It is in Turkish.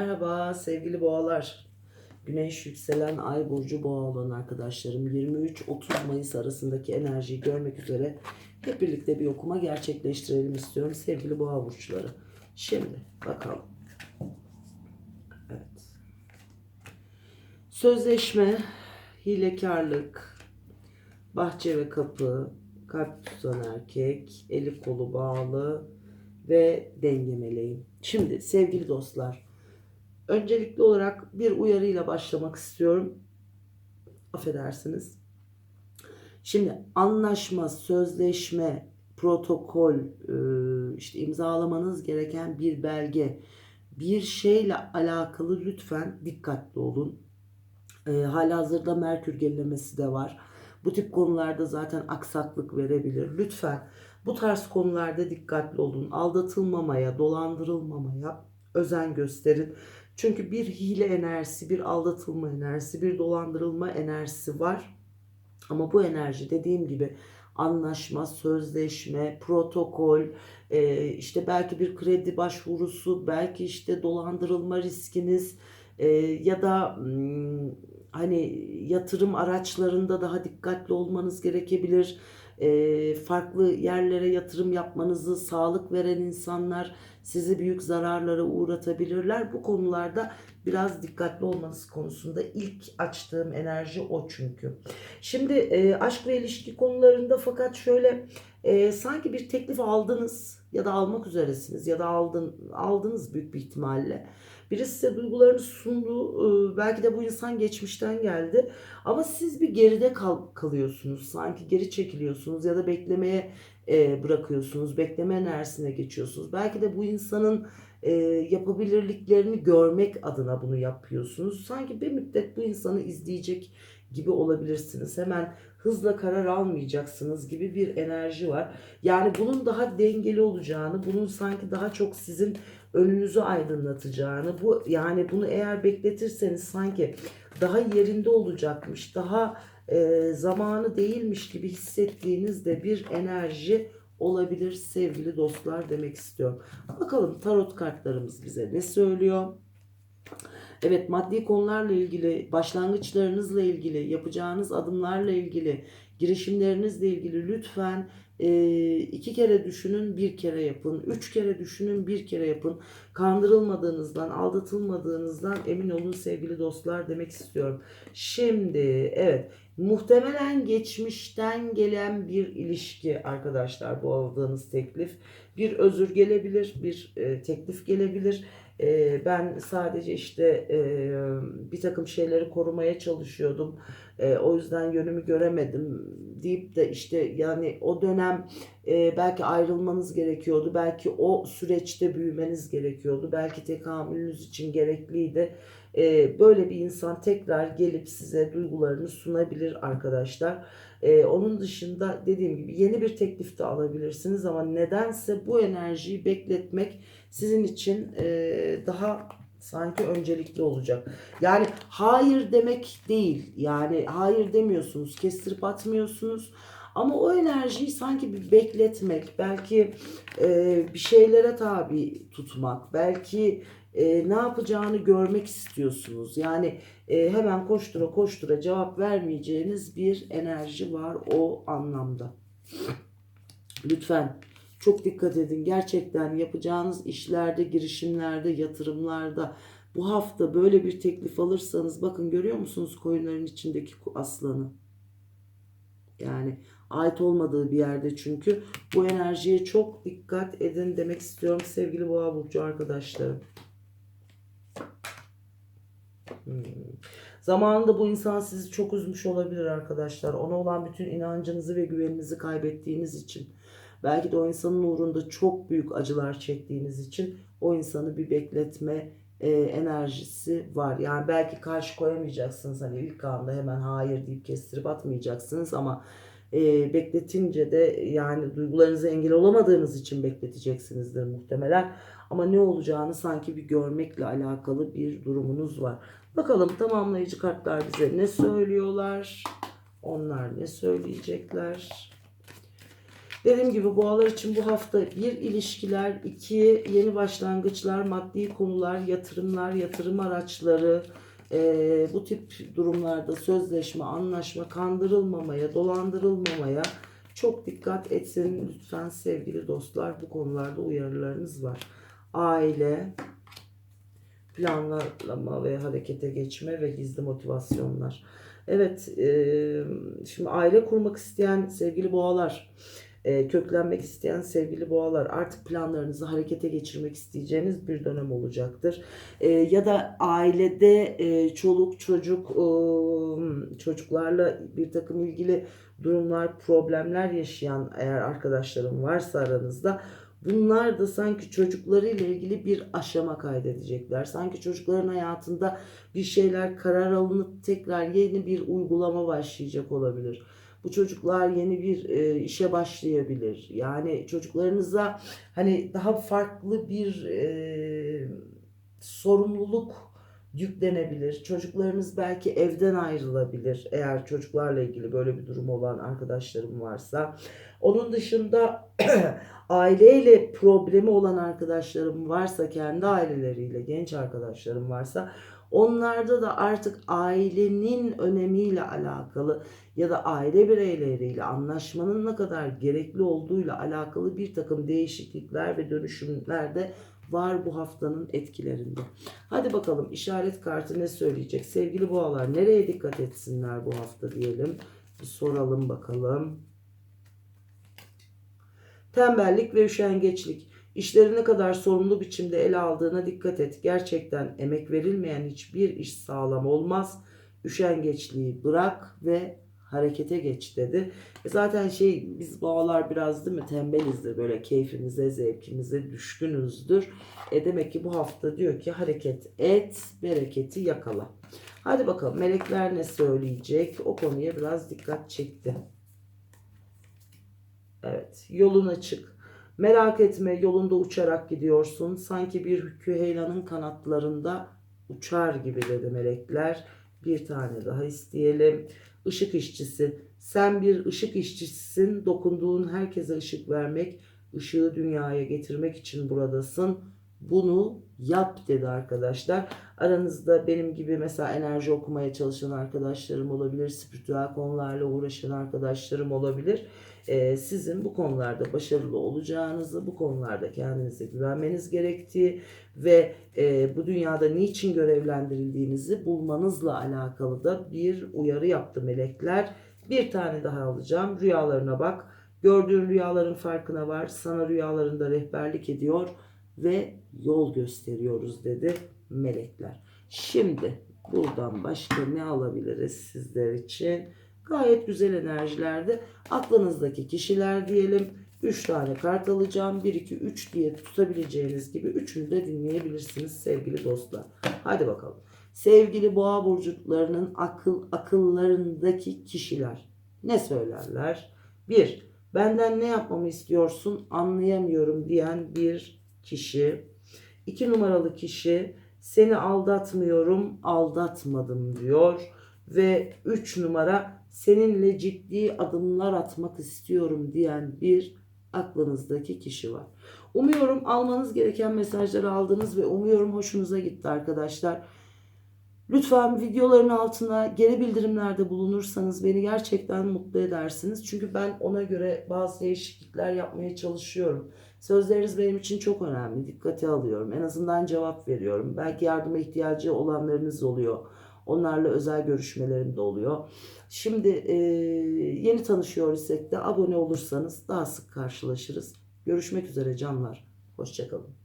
Merhaba sevgili boğalar. Güneş yükselen ay burcu boğa olan arkadaşlarım 23-30 Mayıs arasındaki enerjiyi görmek üzere hep birlikte bir okuma gerçekleştirelim istiyorum sevgili boğa burçları. Şimdi bakalım. Evet. Sözleşme, hilekarlık, bahçe ve kapı, kalp tutan erkek, eli kolu bağlı ve denge meleği. Şimdi sevgili dostlar Öncelikli olarak bir uyarıyla başlamak istiyorum. Affedersiniz. Şimdi anlaşma, sözleşme, protokol, e, işte imzalamanız gereken bir belge, bir şeyle alakalı lütfen dikkatli olun. E, halihazırda Merkür gerilemesi de var. Bu tip konularda zaten aksaklık verebilir. Lütfen bu tarz konularda dikkatli olun. Aldatılmamaya, dolandırılmamaya özen gösterin. Çünkü bir hile enerjisi, bir aldatılma enerjisi, bir dolandırılma enerjisi var. Ama bu enerji dediğim gibi anlaşma, sözleşme, protokol, e, işte belki bir kredi başvurusu, belki işte dolandırılma riskiniz e, ya da hmm, hani yatırım araçlarında daha dikkatli olmanız gerekebilir. E, farklı yerlere yatırım yapmanızı sağlık veren insanlar sizi büyük zararlara uğratabilirler. Bu konularda biraz dikkatli olmanız konusunda ilk açtığım enerji o çünkü. Şimdi e, aşk ve ilişki konularında fakat şöyle e, sanki bir teklif aldınız ya da almak üzeresiniz ya da aldın aldınız büyük bir ihtimalle. Birisi size duygularını sundu. E, belki de bu insan geçmişten geldi. Ama siz bir geride kal kalıyorsunuz. Sanki geri çekiliyorsunuz ya da beklemeye e, bırakıyorsunuz. Bekleme enerjisine geçiyorsunuz. Belki de bu insanın e, yapabilirliklerini görmek adına bunu yapıyorsunuz. Sanki bir müddet bu insanı izleyecek gibi olabilirsiniz. Hemen hızla karar almayacaksınız gibi bir enerji var. Yani bunun daha dengeli olacağını, bunun sanki daha çok sizin önünüzü aydınlatacağını, bu yani bunu eğer bekletirseniz sanki daha yerinde olacakmış, daha e, zamanı değilmiş gibi hissettiğiniz de bir enerji olabilir sevgili dostlar demek istiyorum. Bakalım tarot kartlarımız bize ne söylüyor? Evet maddi konularla ilgili, başlangıçlarınızla ilgili, yapacağınız adımlarla ilgili, girişimlerinizle ilgili lütfen e, iki kere düşünün, bir kere yapın. Üç kere düşünün, bir kere yapın. Kandırılmadığınızdan, aldatılmadığınızdan emin olun sevgili dostlar demek istiyorum. Şimdi evet muhtemelen geçmişten gelen bir ilişki arkadaşlar bu aldığınız teklif. Bir özür gelebilir, bir e, teklif gelebilir. E, ben sadece işte e, bir takım şeyleri korumaya çalışıyordum. E, o yüzden yönümü göremedim deyip de işte yani o dönem e, belki ayrılmanız gerekiyordu. Belki o süreçte büyümeniz gerekiyordu. Belki tekamülünüz için gerekliydi. E, böyle bir insan tekrar gelip size duygularını sunabilir arkadaşlar. E, onun dışında dediğim gibi yeni bir teklif de alabilirsiniz ama nedense bu enerjiyi bekletmek sizin için e, daha sanki öncelikli olacak. Yani hayır demek değil. Yani hayır demiyorsunuz, kestirip atmıyorsunuz. Ama o enerjiyi sanki bir bekletmek, belki e, bir şeylere tabi tutmak, belki e, ne yapacağını görmek istiyorsunuz. Yani e, hemen koştura koştura cevap vermeyeceğiniz bir enerji var o anlamda. Lütfen çok dikkat edin. Gerçekten yapacağınız işlerde, girişimlerde, yatırımlarda bu hafta böyle bir teklif alırsanız bakın görüyor musunuz koyunların içindeki aslanı? Yani ait olmadığı bir yerde çünkü bu enerjiye çok dikkat edin demek istiyorum sevgili boğa burcu arkadaşlarım. Zamanında bu insan sizi çok üzmüş olabilir arkadaşlar. Ona olan bütün inancınızı ve güveninizi kaybettiğiniz için. Belki de o insanın uğrunda çok büyük acılar çektiğiniz için o insanı bir bekletme e, enerjisi var. Yani belki karşı koyamayacaksınız. Hani ilk anda hemen hayır deyip kestirip atmayacaksınız ama e, bekletince de yani duygularınıza engel olamadığınız için bekleteceksinizdir muhtemelen. Ama ne olacağını sanki bir görmekle alakalı bir durumunuz var. Bakalım tamamlayıcı kartlar bize ne söylüyorlar? Onlar ne söyleyecekler? Dediğim gibi boğalar için bu hafta bir ilişkiler, iki yeni başlangıçlar, maddi konular, yatırımlar, yatırım araçları, eee, bu tip durumlarda sözleşme, anlaşma, kandırılmamaya, dolandırılmamaya çok dikkat etsin lütfen sevgili dostlar. Bu konularda uyarılarınız var. Aile, planlama ve harekete geçme ve gizli motivasyonlar. Evet, eee, şimdi aile kurmak isteyen sevgili boğalar, eee, köklenmek isteyen sevgili boğalar artık planlarınızı harekete geçirmek isteyeceğiniz bir dönem olacaktır. Eee, ya da ailede eee, çoluk çocuk eee, çocuklarla bir takım ilgili durumlar, problemler yaşayan eğer arkadaşlarım varsa aranızda bunlar da sanki çocuklarıyla ilgili bir aşama kaydedecekler. Sanki çocukların hayatında bir şeyler karar alınıp tekrar yeni bir uygulama başlayacak olabilir. Bu çocuklar yeni bir e, işe başlayabilir. Yani çocuklarınıza hani daha farklı bir e, sorumluluk yüklenebilir. Çocuklarınız belki evden ayrılabilir eğer çocuklarla ilgili böyle bir durum olan arkadaşlarım varsa. Onun dışında aileyle problemi olan arkadaşlarım varsa, kendi aileleriyle genç arkadaşlarım varsa onlarda da artık ailenin önemiyle alakalı ya da aile bireyleriyle anlaşmanın ne kadar gerekli olduğuyla alakalı bir takım değişiklikler ve dönüşümler de var bu haftanın etkilerinde. Hadi bakalım işaret kartı ne söyleyecek? Sevgili boğalar nereye dikkat etsinler bu hafta diyelim. Bir soralım bakalım. Tembellik ve üşengeçlik. İşleri ne kadar sorumlu biçimde ele aldığına dikkat et. Gerçekten emek verilmeyen hiçbir iş sağlam olmaz. Üşengeçliği bırak ve harekete geç dedi. E zaten şey biz boğalar biraz değil mi tembelizdir böyle keyfimize zevkimize düşkünüzdür. E demek ki bu hafta diyor ki hareket et bereketi yakala. Hadi bakalım melekler ne söyleyecek o konuya biraz dikkat çekti. Evet yolun açık. Merak etme yolunda uçarak gidiyorsun. Sanki bir küheylanın kanatlarında uçar gibi dedi melekler. Bir tane daha isteyelim. Işık işçisi. Sen bir ışık işçisisin. Dokunduğun herkese ışık vermek, ışığı dünyaya getirmek için buradasın. Bunu yap dedi arkadaşlar. Aranızda benim gibi mesela enerji okumaya çalışan arkadaşlarım olabilir. Spiritüel konularla uğraşan arkadaşlarım olabilir. Ee, sizin bu konularda başarılı olacağınızı, bu konularda kendinize güvenmeniz gerektiği ve e, bu dünyada niçin görevlendirildiğinizi bulmanızla alakalı da bir uyarı yaptı melekler. Bir tane daha alacağım. Rüyalarına bak. Gördüğün rüyaların farkına var. Sana rüyalarında rehberlik ediyor ve yol gösteriyoruz dedi melekler. Şimdi buradan başka ne alabiliriz sizler için? Gayet güzel enerjilerde aklınızdaki kişiler diyelim. 3 tane kart alacağım. 1, 2, 3 diye tutabileceğiniz gibi üçünü de dinleyebilirsiniz sevgili dostlar. Hadi bakalım. Sevgili boğa burçlarının akıl akıllarındaki kişiler ne söylerler? 1. Benden ne yapmamı istiyorsun anlayamıyorum diyen bir kişi. 2 numaralı kişi seni aldatmıyorum aldatmadım diyor. Ve 3 numara seninle ciddi adımlar atmak istiyorum diyen bir aklınızdaki kişi var. Umuyorum almanız gereken mesajları aldınız ve umuyorum hoşunuza gitti arkadaşlar. Lütfen videoların altına geri bildirimlerde bulunursanız beni gerçekten mutlu edersiniz. Çünkü ben ona göre bazı değişiklikler yapmaya çalışıyorum. Sözleriniz benim için çok önemli. Dikkate alıyorum. En azından cevap veriyorum. Belki yardıma ihtiyacı olanlarınız oluyor. Onlarla özel görüşmelerim de oluyor. Şimdi e, yeni tanışıyor isek de abone olursanız daha sık karşılaşırız. Görüşmek üzere canlar. Hoşçakalın.